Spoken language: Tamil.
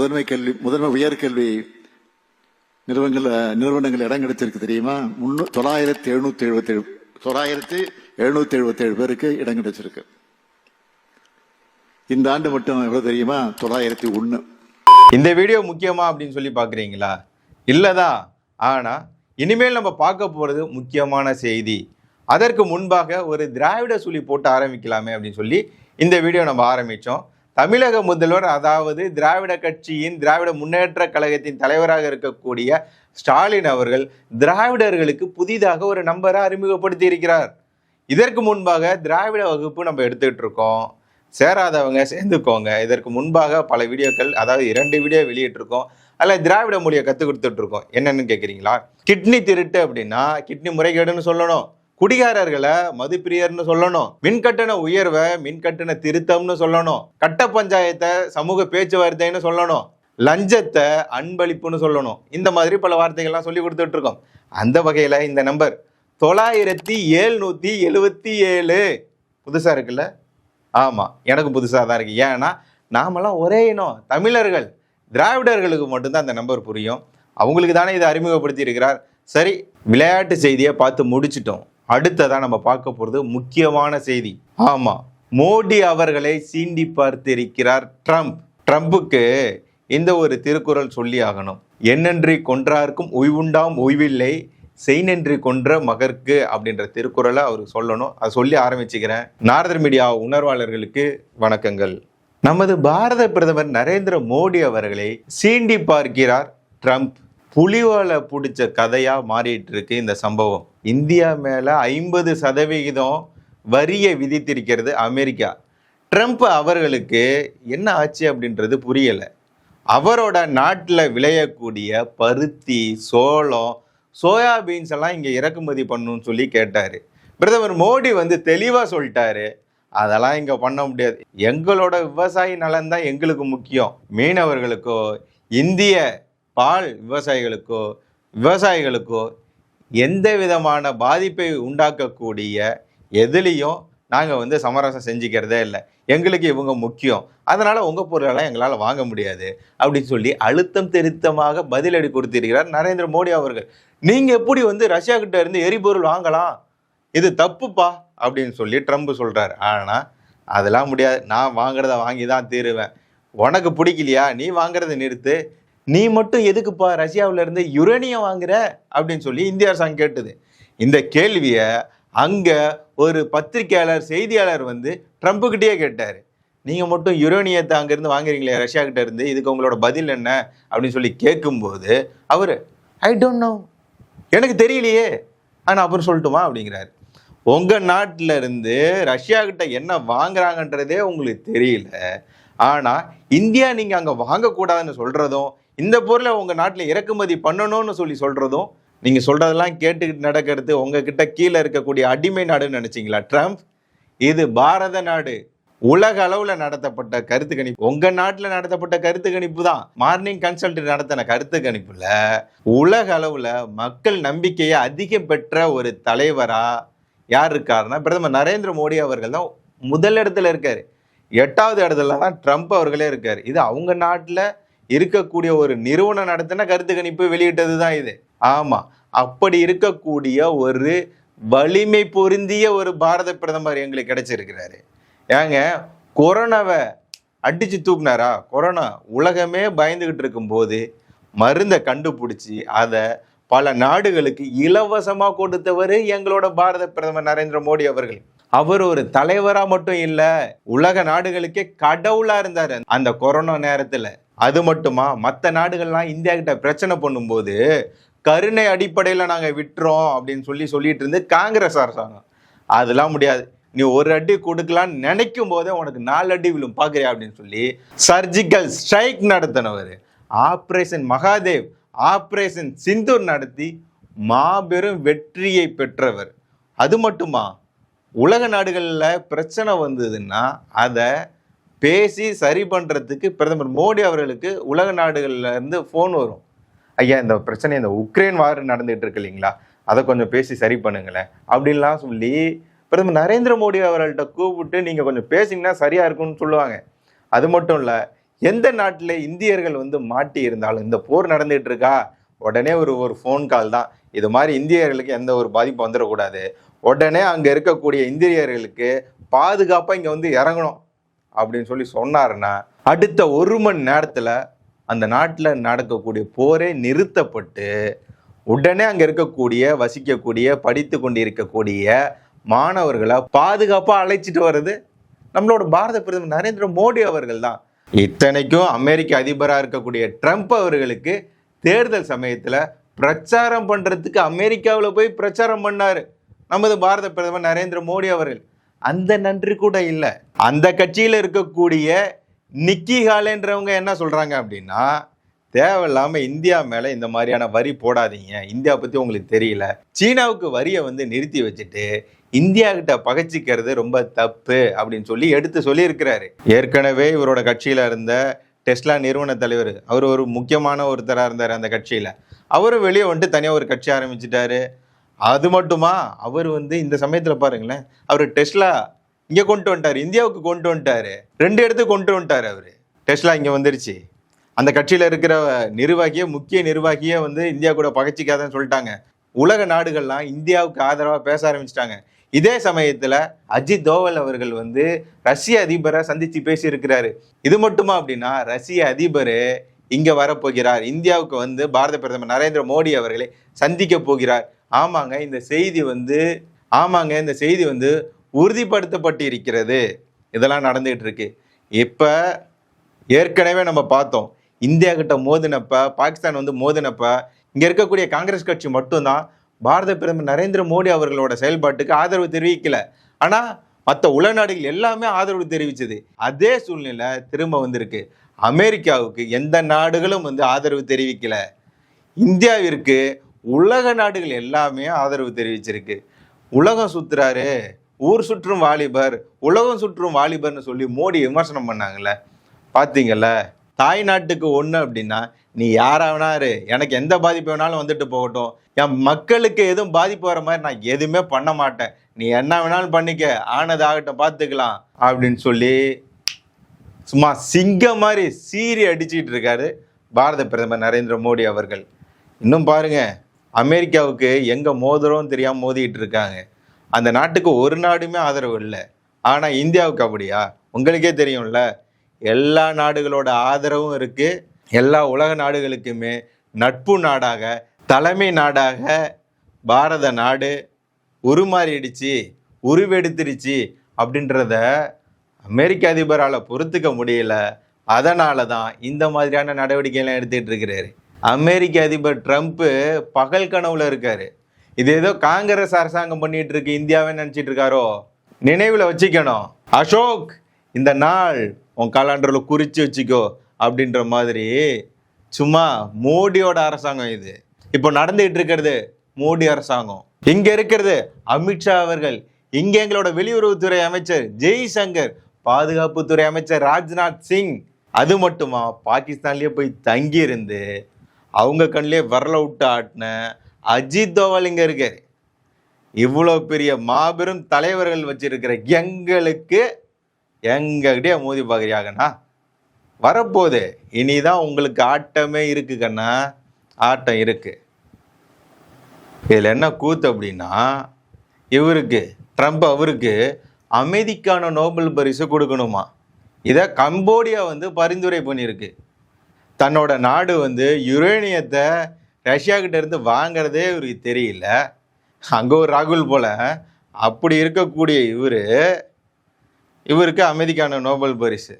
முதன்மை கல்வி முதன்மை உயர்கல்வி நிறுவனங்கள் நிறுவனங்கள் இடம் கிடைச்சிருக்கு தெரியுமா? முன்னூ தொள்ளாயிரத்தி எழுநூத்தி எழுபத்தி ஏழு தொள்ளாயிரத்தி எழுநூத்தி எழுபத்தி ஏழு பேருக்கு இடம் கிடைச்சிருக்கு. இந்த ஆண்டு மட்டும் எவ்வளவு தெரியுமா? தொள்ளாயிரத்தி ஒன்று இந்த வீடியோ முக்கியமா அப்படின்னு சொல்லி பார்க்குறீங்களா இல்லைதான் ஆனால் இனிமேல் நம்ம பார்க்க போகிறது முக்கியமான செய்தி. அதற்கு முன்பாக ஒரு திராவிட சுழி போட்டு ஆரம்பிக்கலாமே அப்படின்னு சொல்லி இந்த வீடியோ நம்ம ஆரம்பித்தோம் தமிழக முதல்வர் அதாவது திராவிட கட்சியின் திராவிட முன்னேற்ற கழகத்தின் தலைவராக இருக்கக்கூடிய ஸ்டாலின் அவர்கள் திராவிடர்களுக்கு புதிதாக ஒரு நம்பரை அறிமுகப்படுத்தி இருக்கிறார். இதற்கு முன்பாக திராவிட வகுப்பு நம்ம எடுத்துக்கிட்டு இருக்கோம். சேராதவங்க சேர்ந்துக்கோங்க. இதற்கு முன்பாக பல வீடியோக்கள் அதாவது இரண்டு வீடியோ வெளியிட்டிருக்கோம். அதில் திராவிட மொழியை கற்றுக் கொடுத்துட்ருக்கோம் என்னென்னு கேட்குறீங்களா கிட்னி திருட்டு அப்படின்னா கிட்னி முறைகேடுன்னு சொல்லணும். குடிகாரர்களை மதுப்பிரியர்னு சொல்லணும். மின்கட்டண உயர்வை மின்கட்டண திருத்தம்னு சொல்லணும். கட்ட பஞ்சாயத்தை சமூக பேச்சுவார்த்தைன்னு சொல்லணும். லஞ்சத்தை அன்பளிப்புன்னு சொல்லணும். இந்த மாதிரி பல வார்த்தைகள்லாம் சொல்லி கொடுத்துட்டு இருக்கோம் அந்த வகையில் இந்த நம்பர் தொள்ளாயிரத்தி ஏழ்நூற்றி எழுபத்தி ஏழு. புதுசாக இருக்குல்ல? ஆமாம் எனக்கு புதுசாக தான் இருக்குது ஏன்னா நாமெல்லாம் ஒரே இனம். தமிழர்கள் திராவிடர்களுக்கு மட்டும்தான் அந்த நம்பர் புரியும். அவங்களுக்கு தானே இதை அறிமுகப்படுத்தி இருக்கிறார் சரி விளையாட்டு செய்தியை பார்த்து முடிச்சிட்டோம். அடுத்ததான் நம்ம பார்க்க போகிறது முக்கியமான செய்தி. ஆமாம் மோடி அவர்களை சீண்டி பார்த்திருக்கிறார் ட்ரம்ப். ட்ரம்புக்கு இந்த ஒரு திருக்குறள் சொல்லி ஆகணும். என்னன்றி கொன்றார்க்கும் உய்வுண்டாம் உய்வில்லை செய்நன்றி கொன்ற மகர்க்கு அப்படின்ற திருக்குறளை அவர் சொல்லணும். அதை சொல்லி ஆரம்பிச்சுக்கிறேன். நாரதர் மீடியா உணர்வாளர்களுக்கு வணக்கங்கள். நமது பாரத பிரதமர் நரேந்திர மோடி அவர்களை சீண்டி பார்க்கிறார் ட்ரம்ப். புலிவாலை பிடிச்ச கதையாக மாறிட்டு இருக்கு இந்த சம்பவம். இந்தியா மேலே ஐம்பது சதவிகிதம் வரியை விதித்திருக்கிறது அமெரிக்கா. ட்ரம்ப் அவர்களுக்கு என்ன ஆச்சு அப்படின்றது புரியலை. அவரோட நாட்டில் விளையக்கூடிய பருத்தி சோளம் சோயாபீன்ஸ் எல்லாம் இங்கே இறக்குமதி பண்ணணும்னு சொல்லி கேட்டார். பிரதமர் மோடி வந்து தெளிவாக சொல்லிட்டாரு. அதெல்லாம் இங்கே பண்ண முடியாது. எங்களோட விவசாயி நலன் தான் எங்களுக்கு முக்கியம். மீனவர்களுக்கோ இந்திய பால் விவசாயிகளுக்கோ விவசாயிகளுக்கோ எந்த விதமான பாதிப்பை உண்டாக்கக்கூடிய எதுலேயும் நாங்கள் வந்து சமரசம் செஞ்சுக்கிறதே இல்லை. எங்களுக்கு இவங்க முக்கியம். அதனால் உங்கள் பொருளெல்லாம் எங்களால் வாங்க முடியாது அப்படின்னு சொல்லி அழுத்தம் திருத்தமாக பதிலடி கொடுத்திருக்கிறார் நரேந்திர மோடி அவர்கள். நீங்கள் எப்படி வந்து ரஷ்யாக்கிட்ட இருந்து எரிபொருள் வாங்கலாம்? இது தப்புப்பா? அப்படின்னு சொல்லி ட்ரம்ப் சொல்கிறார் ஆனால் அதெல்லாம் முடியாது. நான் வாங்குறத வாங்கி தான் தீருவேன். உனக்கு பிடிக்கலையா? நீ வாங்குறத நிறுத்து. நீ மட்டும் எதுக்குப்பா ரஷ்யாவில் இருந்து யுரேனியம் வாங்குற? அப்படின்னு சொல்லி இந்திய அரசாங்கம் கேட்டது. இந்த கேள்வியை அங்கே ஒரு பத்திரிக்கையாளர் செய்தியாளர் வந்து ட்ரம்ப்புக்கிட்டே கேட்டார். நீங்கள் மட்டும் யுரேனியத்தை அங்கேருந்து வாங்குறீங்களே ரஷ்யா கிட்ட இருந்து இதுக்கு உங்களோட பதில் என்ன? அப்படின்னு சொல்லி கேட்கும்போது அவர் ஐ டோன்ட் நோ எனக்கு தெரியலையே. ஆனால் அப்புறம் சொல்லட்டுமா? அப்படிங்கிறாரு. உங்கள் நாட்டில் இருந்து ரஷ்யா கிட்ட என்ன வாங்குறாங்கன்றதே உங்களுக்கு தெரியல. ஆனால் இந்தியா நீங்கள் அங்கே வாங்கக்கூடாதுன்னு சொல்கிறதும் இந்த பொருளை உங்கள் நாட்டில் இறக்குமதி பண்ணணும்னு சொல்லி சொல்கிறதும் நீங்கள் சொல்கிறதெல்லாம் கேட்டுக்கிட்டு நடக்கிறது உங்ககிட்ட கீழே இருக்கக்கூடிய அடிமை நாடுன்னு நினச்சிங்களா ட்ரம்ப் இது பாரத நாடு. உலக அளவில் நடத்தப்பட்ட கருத்து கணிப்பு. உங்கள் நாட்டில் நடத்தப்பட்ட கருத்து கணிப்பு தான். மார்னிங் கன்சல்ட் நடத்தின கருத்து கணிப்பில் உலக அளவில் மக்கள் நம்பிக்கையை அதிகம் பெற்ற ஒரு தலைவராக யார் இருக்காருன்னா பிரதமர் நரேந்திர மோடி அவர்கள் தான் முதல் இடத்துல இருக்கார். எட்டாவது இடத்துல தான் ட்ரம்ப் அவர்களே இருக்கார். இது அவங்க நாட்டில் இருக்கக்கூடிய ஒரு நிறுவனம் நடத்தின கருத்து கணிப்பு வெளியிட்டது தான் இது. ஆமா. அப்படி இருக்கக்கூடிய ஒரு வலிமை பொருந்திய ஒரு பாரத பிரதமர் எங்களுக்கு கிடைச்சிருக்கிறாரு. ஏங்க கொரோனாவை அடிச்சு தூக்குனாரா? கொரோனா உலகமே பயந்துகிட்டு இருக்கும்போது மருந்தை கண்டுபிடிச்சி அதை பல நாடுகளுக்கு இலவசமாக கொடுத்தவர் எங்களோட பாரத பிரதமர் நரேந்திர மோடி அவர்கள். அவர் ஒரு தலைவரா மட்டும் இல்லை உலக நாடுகளுக்கே கடவுளா இருந்தார் அந்த கொரோனா நேரத்தில். அது மட்டுமா? மற்ற நாடுகள்லாம் இந்தியா கிட்ட பிரச்சனை பண்ணும்போது கருணை அடிப்படையில் நாங்கள் விட்டுறோம் அப்படின்னு சொல்லி சொல்லிட்டு இருந்து காங்கிரஸ் அரசாங்கம். அதெல்லாம் முடியாது. நீ ஒரு அடி கொடுக்கலான்னு நினைக்கும் போதே உனக்கு நாலு அடி விழும் பார்க்குறியா அப்படின்னு சொல்லி சர்ஜிக்கல் ஸ்ட்ரைக் நடத்தினவர். ஆப்ரேஷன் மகாதேவ் ஆப்ரேஷன் சிந்தூர் நடத்தி மாபெரும் வெற்றியை பெற்றவர். அது மட்டுமா? உலக நாடுகளில் பிரச்சனை வந்ததுன்னா அதை பேசி சரி பண்ணுறதுக்கு பிரதமர் மோடி அவர்களுக்கு உலக நாடுகளில் இருந்து ஃபோன் வரும். ஐயா இந்த பிரச்சனை இந்த உக்ரைன் வார் நடந்துகிட்டு இருக்கு இல்லைங்களா? அதை கொஞ்சம் பேசி சரி பண்ணுங்களேன். அப்படின்லாம் சொல்லி பிரதமர் நரேந்திர மோடி அவர்கள்ட்ட கூப்பிட்டு நீங்கள் கொஞ்சம் பேசிங்கன்னா சரியாக இருக்கும்னு சொல்லுவாங்க. அது மட்டும் இல்லை எந்த நாட்டில் இந்தியர்கள் வந்து மாட்டி இருந்தாலும் இந்த போர் நடந்துகிட்டு இருக்கா? உடனே ஒரு ஒரு ஃபோன் கால் தான். இது மாதிரி இந்தியர்களுக்கு எந்த ஒரு பாதிப்பும் வந்துடக்கூடாது. உடனே அங்கே இருக்கக்கூடிய இந்தியர்களுக்கு பாதுகாப்பாக இங்கே வந்து இறங்கணும். அப்படின்னு சொல்லி சொன்னாருன்னா அடுத்த ஒரு மணி நேரத்தில் அந்த நாட்டில் நடக்கக்கூடிய போரே நிறுத்தப்பட்டு உடனே அங்கே இருக்கக்கூடிய வசிக்கக்கூடிய படித்து கொண்டிருக்கக்கூடிய மாணவர்களை பாதுகாப்பாக அழைச்சிட்டு வர்றது நம்மளோட பாரத பிரதமர் நரேந்திர மோடி அவர்கள் தான். இத்தனைக்கும் அமெரிக்க அதிபராக இருக்கக்கூடிய ட்ரம்ப் அவர்களுக்கு தேர்தல் சமயத்தில் பிரச்சாரம் பண்ணுறதுக்கு அமெரிக்காவில் போய் பிரச்சாரம் பண்ணார். நமது பாரத பிரதமர் நரேந்திர மோடி அவர்கள். அந்த நன்றி கூட இல்லை. அந்த கட்சியில் இருக்கக்கூடிய நிக்கி ஹாலேன்றவங்க என்ன சொல்கிறாங்க அப்படின்னா தேவையில்லாமல் இந்தியா மேலே இந்த மாதிரியான வரி போடாதீங்க. இந்தியா பற்றி உங்களுக்கு தெரியல. சீனாவுக்கு வரியை வந்து நிறுத்தி வச்சுட்டு இந்தியா கிட்ட பகைச்சிக்கிறது ரொம்ப தப்பு அப்படின்னு சொல்லி எடுத்து சொல்லியிருக்கிறாரு. ஏற்கனவே இவரோட கட்சியில் இருந்த டெஸ்லா நிறுவன தலைவர் அவர் ஒரு முக்கியமான ஒருத்தராக இருந்தார் அந்த கட்சியில். அவரும் வெளியே வந்துட்டு தனியாக ஒரு கட்சி ஆரம்பிச்சிட்டாரு. அது மட்டுமா? அவர் வந்து இந்த சமயத்தில் பாருங்களேன் அவர் டெஸ்லா இங்கே கொண்டு வந்துட்டார் இந்தியாவுக்கு கொண்டு வந்துட்டாரு. ரெண்டு இடத்துக்கு கொண்டு வந்துட்டார் அவர். டெஸ்லா இங்கே வந்துருச்சு. அந்த கட்சியில் இருக்கிற நிர்வாகியே முக்கிய நிர்வாகியே வந்து இந்தியா கூட பகச்சிக்காதன்னு சொல்லிட்டாங்க. உலக நாடுகள்லாம் இந்தியாவுக்கு ஆதரவாக பேச ஆரம்பிச்சிட்டாங்க. இதே சமயத்தில் அஜித் தோவல் அவர்கள் வந்து ரஷ்ய அதிபரை சந்தித்து பேசியிருக்கிறாரு. இது மட்டுமா அப்படின்னா ரஷ்ய அதிபர் இங்கே வரப்போகிறார். இந்தியாவுக்கு வந்து பாரத பிரதமர் நரேந்திர மோடி அவர்களை சந்திக்க போகிறார். ஆமாங்க இந்த செய்தி வந்து ஆமாங்க இந்த செய்தி வந்து உறுதிப்படுத்தப்பட்டு இருக்கிறது இதெல்லாம் நடந்துகிட்டு இருக்கு இப்போ ஏற்கனவே நம்ம பார்த்தோம் இந்தியா கிட்ட மோதினப்ப பாகிஸ்தான் வந்து மோதினப்ப இங்கே இருக்கக்கூடிய காங்கிரஸ் கட்சி மட்டும்தான் பாரத பிரதமர் நரேந்திர மோடி அவர்களோட செயல்பாட்டுக்கு ஆதரவு தெரிவிக்கல. ஆனால் மற்ற உலநாடுகள் எல்லாமே ஆதரவு தெரிவிச்சது. அதே சூழ்நிலை திரும்ப வந்திருக்கு. அமெரிக்காவுக்கு எந்த நாடுகளும் வந்து ஆதரவு தெரிவிக்கல. இந்தியாவிற்கு உலக நாடுகள் எல்லாமே ஆதரவு தெரிவிச்சிருக்கு. உலகம் சுற்றுறாரு ஊர் சுற்றும் வாலிபர் உலகம் சுற்றும் வாலிபர்னு சொல்லி மோடி விமர்சனம் பண்ணாங்கல்ல. பார்த்தீங்கல்ல தாய் நாட்டுக்கு ஒன்று அப்படின்னா நீ யாராவனாரு எனக்கு எந்த பாதிப்பு வேணாலும் வந்துட்டு போகட்டும். என் மக்களுக்கு எதுவும் பாதிப்பு வர மாதிரி நான் எதுவுமே பண்ண மாட்டேன். நீ என்ன வேணாலும் பண்ணிக்க ஆனதாகட்டும் பார்த்துக்கலாம் அப்படின்னு சொல்லி சும்மா சிங்கம் மாதிரி சீறி அடிச்சிட்டு இருக்காரு பாரத பிரதமர் நரேந்திர மோடி அவர்கள். இன்னும் பாருங்கள் அமெரிக்காவுக்கு எங்கே மோதுறோம் தெரியாமல் மோதிட்டு இருக்காங்க. அந்த நாட்டுக்கு ஒரு நாடுமே ஆதரவு இல்லை. ஆனால் இந்தியாவுக்கு அப்படியா? உங்களுக்கே தெரியும்ல. எல்லா நாடுகளோட ஆதரவும் இருக்குது எல்லா உலக நாடுகளுக்குமே நட்பு நாடாக தலைமை நாடாக பாரத நாடு உருமாறிடுச்சு உருவெடுத்துருச்சு அப்படின்றத அமெரிக்க அதிபரால் பொறுத்துக்க முடியல. அதனால தான் இந்த மாதிரியான நடவடிக்கைலாம் எடுத்துகிட்டு இருக்கிறாரு. அமெரிக்க அதிபர் ட்ரம்ப்பு பகல் கனவுல இருக்காரு. இது ஏதோ காங்கிரஸ் அரசாங்கம் பண்ணிட்டு இருக்கு இந்தியாவே நினைச்சிட்டு இருக்காரோ? நினைவுல வச்சுக்கணும். அசோக் இந்த நாள் உன் காலாண்டரில் குறிச்சு வச்சுக்கோ அப்படின்ற மாதிரி சும்மா மோடியோட அரசாங்கம் இது. இப்போ நடந்துகிட்டு இருக்கிறது மோடி அரசாங்கம். இங்க இருக்கிறது அமித்ஷா அவர்கள். இங்க எங்களோட வெளியுறவுத்துறை அமைச்சர் ஜெய்சங்கர் பாதுகாப்புத்துறை அமைச்சர் ராஜ்நாத் சிங். அது மட்டுமா? பாகிஸ்தான்லயே போய் தங்கி இருந்து அவங்க கண்ணிலே வரல விட்டு ஆட்டின அஜித் தோவல் இங்கே இருக்கார். இவ்வளோ பெரிய மாபெரும் தலைவர்கள் வச்சிருக்கிற எங்களுக்கு எங்ககிட்டே மோதி பார்க்குறியாகண்ணா வரப்போகுது. இனிதான் உங்களுக்கு ஆட்டமே இருக்கு கண்ணா. ஆட்டம் இருக்கு. இதில் என்ன கூத்து அப்படின்னா இவருக்கு ட்ரம்ப் அவருக்கு அமைதிக்கான நோபல் பரிசு கொடுக்கணுமா? இதை கம்போடியா வந்து பரிந்துரை பண்ணியிருக்கு. தன்னோட நாடு வந்து யுரேனியத்தை ரஷ்யா கிட்ட இருந்து வாங்குறதே இவருக்கு தெரியல. அங்கே ஒரு ராகுல் போல. அப்படி இருக்கக்கூடிய இவர் இவருக்கு அமைதிக்கான நோபல் பரிசு.